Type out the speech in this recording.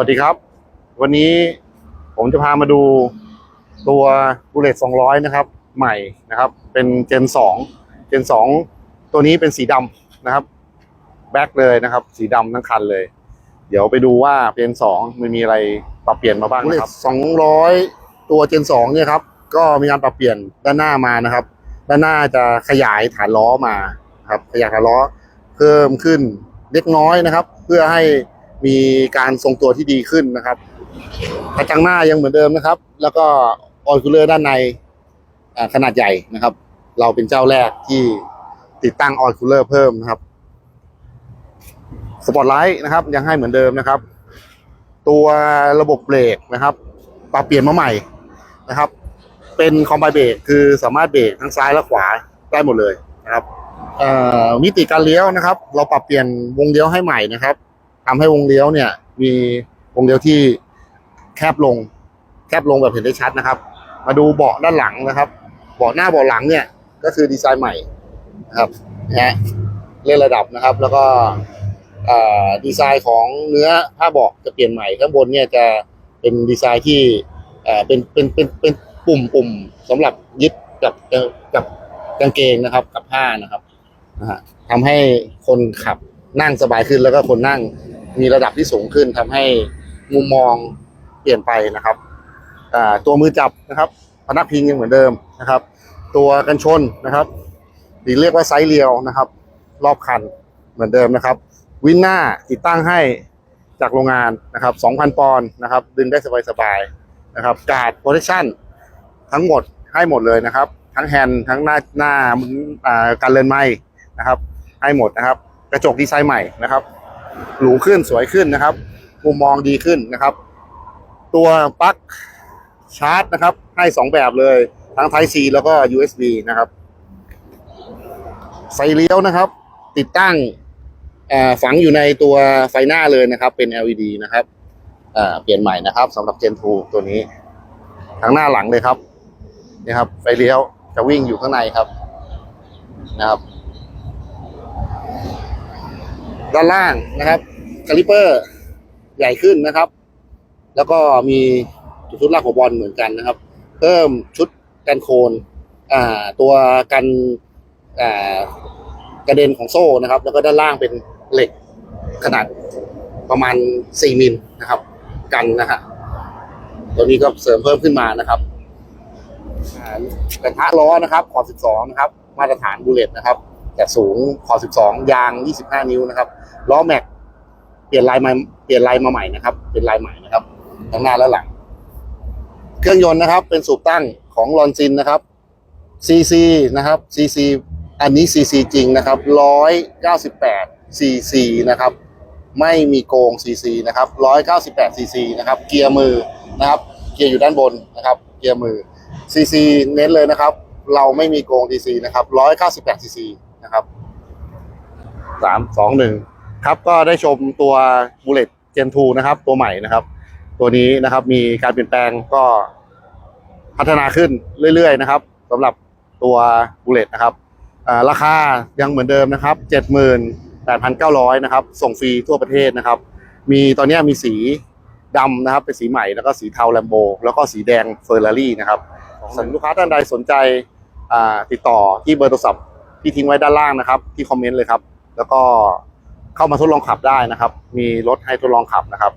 วัสดีครับ วันนี้ผมจะพามาดูตัวบูเลต200 นะครับ ใหม่นะครับ เป็นเจน2เจน2 ตัวนี้เป็นสีดำนะครับ แบ็คเลยนะครับ สีดำทั้งคันเลย เดี๋ยวไปดูว่าเจน2มันมีอะไรปรับเปลี่ยนมาบ้างนะครับ200 ตัวเจน2เนี่ยครับ ก็มีการปรับเปลี่ยนด้านหน้ามานะครับ ด้านหน้าจะขยายฐานล้อมาครับ ขยายฐานล้อเพิ่มขึ้นเล็กน้อยนะครับ เพื่อให้ มีการทรงตัวที่ดีขึ้นนะครับกระจังหน้ายังเหมือนเดิมนะครับ แล้วก็ออยคูลเลอร์ด้านในขนาดใหญ่นะครับ เราเป็นเจ้าแรกที่ติดตั้งออยคูลเลอร์เพิ่มนะครับสปอตไลท์นะครับ ยังให้เหมือนเดิมนะครับ ตัวระบบเบรกนะครับปรับเปลี่ยนมาใหม่นะครับ เป็นคอมไบเบรกคือสามารถเบรกทั้งซ้ายและขวาได้หมดเลยนะครับอ่อมิติการเลี้ยวนะครับ เราปรับเปลี่ยนวงเลี้ยวให้ใหม่นะครับ ทำให้วงเลี้ยวเนี่ย มีวงเลี้ยวที่แคบลง แคบลงแบบเห็นได้ชัดนะครับ มาดูเบาะด้านหลังนะครับ เบาะหน้าเบาะหลังเนี่ย ก็คือดีไซน์ใหม่นะครับนะฮะเลื่อนระดับนะครับ แล้วก็ดีไซน์ของเนื้อผ้าเบาะจะเปลี่ยนใหม่ข้างบนเนี่ยจะเป็นดีไซน์ที่เป็นเป็นเป็นเป็นปุ่มปุ่มสำหรับยึดกับกับกางเกงนะครับ กับผ้านะครับนะฮะทำให้คนขับนั่งสบายขึ้นแล้วก็คนนั่ง มีระดับที่สูงขึ้นทำให้มุมมองเปลี่ยนไปนะครับตัวมือจับนะครับพนักพิงยังเหมือนเดิมนะครับ ตัวกันชนนะครับหรือเรียกว่าไซส์เรียวนะครับ รอบคันเหมือนเดิมนะครับ วินหน้าติดตั้งให้จากโรงงานนะครับ 2,000 ปอนด์นะครับ ดึงได้สบายๆนะครับการ์ดโปรเทคชั่นทั้งหมดให้หมดเลยนะครับ ทั้งแฮนด์ทั้งหน้าหน้าอ่าการเลื่อนไม้นะครับ ให้หมดนะครับ กระจกดีไซน์ใหม่นะครับ หรูขึ้นสวยขึ้นนะครับ มุมมองดีขึ้นนะครับ ตัวปลั๊กชาร์จนะครับ ให้สองแบบเลย ทั้ง Type C แล้วก็ USB นะครับไฟเลี้ยวนะครับ ติดตั้งฝังอยู่ในตัวไฟหน้าเลยนะครับ เป็น LED นะครับเปลี่ยนใหม่นะครับสำหรับ Gen 2 ตัวนี้ทั้งหน้าหลังเลยครับนี่ครับ ไฟเลี้ยวจะวิ่งอยู่ข้างในครับนะครับ ด้านล่างนะครับคาลิเปอร์ใหญ่ขึ้นนะครับ แล้วก็มีชุดลากหัวบอลเหมือนกันนะครับ เพิ่มชุดกันโคนอ่าตัวกันอ่ากระเด็นของโซ่นะครับ แล้วก็ด้านล่างเป็นเหล็กขนาดประมาณ 4 มิลนะครับ กันนะฮะตัวนี้ก็เสริมเพิ่มขึ้นมานะครับอ่ากระทะล้อนะครับขอบ12 นะครับ มาตรฐานบูเลตนะครับ แต่สูงขอบ12 ยาง 25 นิ้วนะครับล้อแม็กเปลี่ยนลายมาเปลี่ยนลายมาใหม่นะครับ เป็นลายใหม่นะครับทั้งหน้าและหลัง เครื่องยนต์นะครับ เป็นสูบตั้งของลอนซินนะครับ CC นะครับ CC อันนี้ CC จริงนะครับ198 CC นะครับ ไม่มีโกง CC นะครับ198 CC นะครับ เกียร์มือนะครับ เกียร์อยู่ด้านบนนะครับ เกียร์มือ CC เน้นเลยนะครับ เราไม่มีโกง DC นะครับ198 CC นะครับสามสองหนึ่งครับก็ได้ชมตัว Bullet Gen 2นะครับ ตัวใหม่นะครับ ตัวนี้นะครับมีการเปลี่ยนแปลงก็พัฒนาขึ้นเรื่อยๆนะครับสำหรับตัว Bullet นะครับอ่าราคายังเหมือนเดิมนะครับ78,900นะครับ ส่งฟรีทั่วประเทศนะครับ มีตอนนี้มีสีดำนะครับ เป็นสีใหม่แล้วก็สีเทาแลมโบแล้วก็สีแดงเฟอร์รารี่นะครับสำหรับลูกค้าท่านใดสนใจอ่าติดต่อที่เบอร์โทรศัพท์ ที่ทิ้งไว้ด้านล่างนะครับ ที่คอมเมนต์เลยครับ แล้วก็เข้ามาทดลองขับได้นะครับ มีรถให้ทดลองขับนะครับ